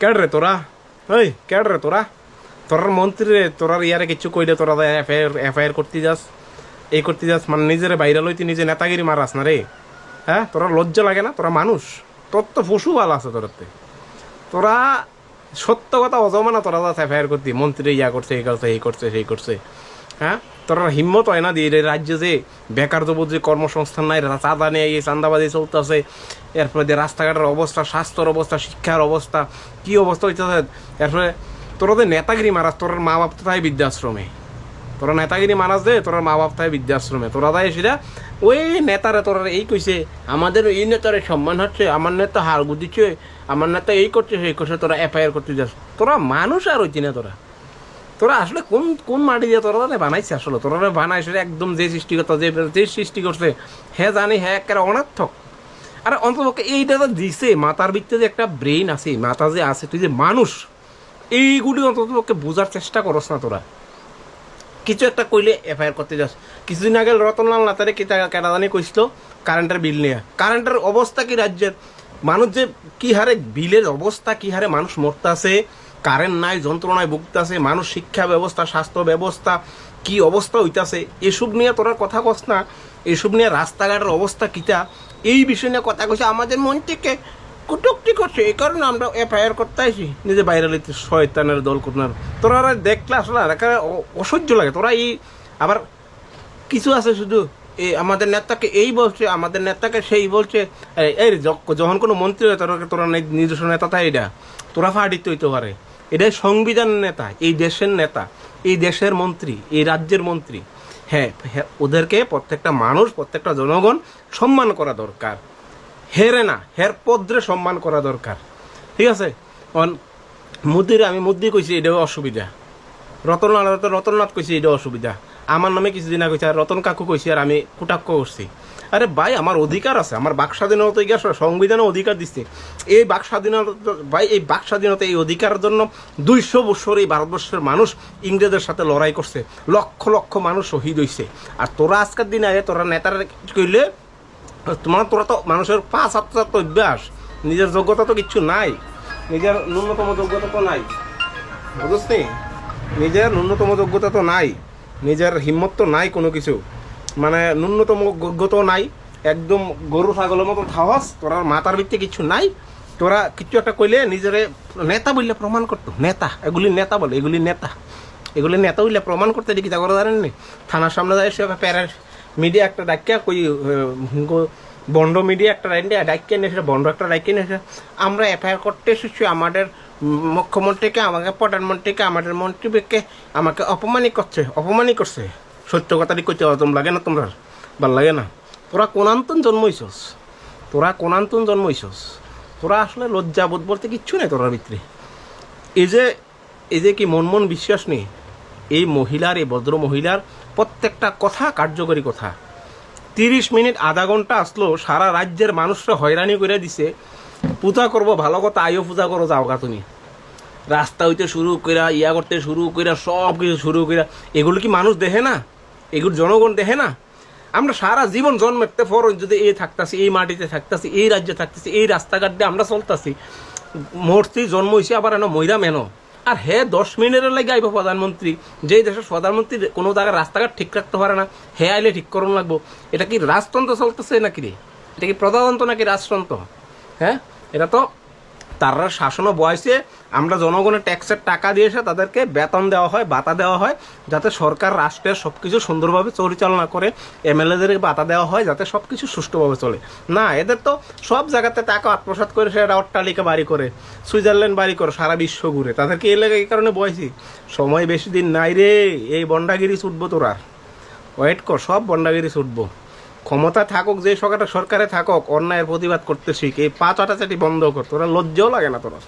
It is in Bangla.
কেড রে তোরা ওই কেড রে তোরা তোরার মন্ত্রী রে তোরার ইয়ারে কিছু কইলে তোরা এফআইআর এফআইআর করতে যাস। এই করতে যাস মানে নিজের বাইরে লইতে নিজে নেতাগিরি মারাস না রে। হ্যাঁ? তোরা লজ্জা লাগে না? তোরা মানুষ। তোর তো পশু ভালো আছে তোরাতে তোরা সত্য কথা অজমানা তোরা যা এফআইআর করতি। মন্ত্রী ইয়া করছে এই করছে এই করছে সেই করছে। হ্যাঁ? তোরা হিম্মত হয় না দিয়ে রাজ্যে যে বেকার যুবক যে কর্মসংস্থান নাই চাঁদা নেই এই চান্দাবাজি চলতেছে। এরপরে দিয়ে রাস্তাঘাটের অবস্থা, স্বাস্থ্যর অবস্থা, শিক্ষার অবস্থা, কি অবস্থা হইতেছে? এরপরে তোরা যে নেতাগিরি মারাস, তোর মা বাপ তো তাই বৃদ্ধাশ্রমে। তোরা নেতাগিরি মারাস দে তোর মা বাপ তাই বৃদ্ধাশ্রমে। তোরা তাই সেটা ওই নেতারা তোরা এই কইছে, আমাদের এই নেতারে সম্মান হচ্ছে, আমার নেতা হার গুদিচ্ছে, আমার নেতা এই করছে, সেই করছে, তোরা এফআইআর করতে যাস। তোরা মানুষ আর হইছি না তোরা। তোরা আসলে কোন কোন মাটি দিয়ে তোরা তাহলে বানাইছে আসলে? তোরা বানাইছে একদম যে সৃষ্টিকর্তা, যে যে সৃষ্টি করছে, হে জানি হ্যাঁ একেবারে অনার্থক। আরে অন্তপক্ষে এইটা তো দিছে, মাথার ভিতরে যে একটা ব্রেইন আছে, মাথা যে আছে, তুই যে মানুষ, এইগুলি অন্ততপক্ষে বোঝার চেষ্টা করস না তোরা। কিছু একটা কইলে এফআইআর করতে যাস। কিছুদিন আগে রতনলাল নাতারে কি কেটা জানি কইছিল কারেন্টের বিল নিয়ে। কারেন্টের অবস্থা কি রাজ্যের? মানুষ যে কি হারে বিলের অবস্থা, কি হারে মানুষ মরতাছে কারেন্ট নাই, যন্ত্রণায় ভুগতাছে, মানুষ শিক্ষা ব্যবস্থা, স্বাস্থ্য ব্যবস্থা, কি অবস্থা হইতাছে, এসব নিয়ে তোরা কথা কস না। এসব নিয়ে রাস্তাঘাটের অবস্থা কিটা এই বিষয় নিয়ে কথা কইছে আমাদের মন থেকে কুটুকটি করছে, এই কারণে আমরা এফআইআর করতে আইছি নিজে বাইরে লইতে শয়তানের দল করনার। তোরা দেখলে আসলে অসহ্য লাগে। তোরা এই আবার কিছু আছে শুধু আমাদের নেতাকে এই বলছে, আমাদের নেতাকে সেই বলছে এই- যখন কোনো মন্ত্রী হয়, তোরা তোরা নিজস্ব নেতা তাই এটা। তোরা ফাটিত হইতে পারে। এটাই সংবিধান নেতা, এই দেশের নেতা, এই দেশের মন্ত্রী, এই রাজ্যের মন্ত্রী। হ্যাঁ হ্যাঁ ওদেরকে প্রত্যেকটা মানুষ, প্রত্যেকটা জনগণ সম্মান করা দরকার। হেরে না, হের পদ্রে সম্মান করা দরকার। ঠিক আছে? মুদির, আমি মুদি কইছি, এটাও অসুবিধা। রতননাথ রতননাথ কইছি এটা অসুবিধা। আমার নামে কিছুদিন আগে আর রতন কাকু কইছি আর আমি কুটাক্ষ করছি। আরে ভাই, আমার অধিকার আছে, আমার বাক স্বাধীনতা সংবিধানে অধিকার দিচ্ছে। এই বাক স্বাধীনতা ভাই, এই বাক স্বাধীনতা, এই অধিকারের জন্য দুইশো বছর এই ভারতবর্ষের মানুষ ইংরেজের সাথে লড়াই করছে। লক্ষ লক্ষ মানুষ শহীদ হইছে। আর তোরা আজকের দিনে আগে, তোরা নেতারা কইলে তোমার তোরা তো মানুষের পাঁচ হাত অভ্যাস, নিজের যোগ্যতা তো কিচ্ছু নাই, নিজের ন্যূনতম যোগ্যতা তো নাই। বুঝছি নিজের ন্যূনতম যোগ্যতা তো নাই। নিজের হিম্মত তো নাই কোনো কিছু। মানে ন্যূনতম যোগ্যতাও নাই, একদম গরু ছাগলের মতো থাওয়াস তোরা মাথার ভিত্তি কিছু নাই। তোরা কিছু একটা কইলে নিজেরে নেতা বললে প্রমাণ করতো, নেতা, এগুলি নেতা বলে, এগুলি নেতা। এগুলি নেতা বললে প্রমাণ করতে দেখি তা করে জানেননি থানার সামনে যায় সে প্যারার মিডিয়া একটা ডাকিয়া কই বন্ড মিডিয়া একটা ডাইন্ডিয়া ডাকিয়ে নিয়েছে বন্ড একটা ডাকিয়ে নিয়েছে আমরা এফআইআর করতে এসেছি, আমাদের মুখ্যমন্ত্রীকে, আমাকে প্রধানমন্ত্রীকে, আমাদের মন্ত্রীকে আমাকে অপমানই করছে অপমানই করছে। সত্য কথাটি কইতে হজম লাগে না তোমরা ভালো লাগে না। তোরা কোনান্তন জন্মইছস তোরা কোনান্তন জন্মইছস তোরা আসলে লজ্জাবোধ বলতে কিচ্ছু নেই তোরার ভিতরে। এই যে এই যে কি মন মন বিশ্বাস নেই? এই মহিলার, এই ভদ্র মহিলার প্রত্যেকটা কথা কার্যকরী কথা। তিরিশ মিনিট আধা ঘণ্টা আসলো, সারা রাজ্যের মানুষরা হয়রানি করে দিছে পূজা করব, ভালো কথা, আইও পূজা করো যাও গা তুমি। রাস্তা হইতে শুরু কইরা, ইয়া করতে শুরু কইরা, সব কিছু শুরু কইরা, এগুলো কি মানুষ দেখে না? এগুলো জনগণ দেখে না? আমরা সারা জীবন জন্মেতে পর যদি এই থাকতাছি, এই মাটিতে থাকতাছি, এই রাজ্যে থাকতেছি, এই রাস্তাঘাট দিয়ে আমরা চলতাছি। মূর্তি জন্ম হয়েছে আবার এনো মহিলা মেনো। আর হে, দশ মিনিটের লাগে আইব প্রধানমন্ত্রী। যেই দেশের প্রধানমন্ত্রী, কোনো জায়গায় রাস্তাঘাট ঠিক রাখতে পারে না, হে আইলে ঠিক করুন লাগবো। এটা কি রাজতন্ত্র চলতেছে নাকি রে? এটা কি প্রজাতন্ত্র নাকি রাজতন্ত্র? হ্যাঁ? এটা তো তারা শাসনও বয়সে, আমরা জনগণের ট্যাক্সের টাকা দিয়ে এসে তাদেরকে বেতন দেওয়া হয় বাতা দেওয়া হয়, যাতে সরকার, রাষ্ট্রের সব কিছু সুন্দরভাবে পরিচালনা করে এমএলএদের বাতা দেওয়া হয়, যাতে সব কিছু সুষ্ঠুভাবে চলে। না, এদের তো সব জায়গাতে টাকা আত্মসাৎ করে সেটা অট্টালিকা বাড়ি করে, সুইজারল্যান্ড বাড়ি করে, সারা বিশ্ব ঘুরে। তাদেরকে এই এই কারণে বয়সি। সময় বেশি দিন নাই রে, এই বন্ডাগিরি ছুটবো তোরা ওয়েট কর, সব বন্ডাগিরি ছুটবো ক্ষমতা থাকুক, যে সরকারে সরকারে থাকুক, অন্যায়ের প্রতিবাদ করতে শিখ এই পাঁচ আটাচাটি বন্ধ করতো। ওরা লজ্জাও লাগে না তোরা।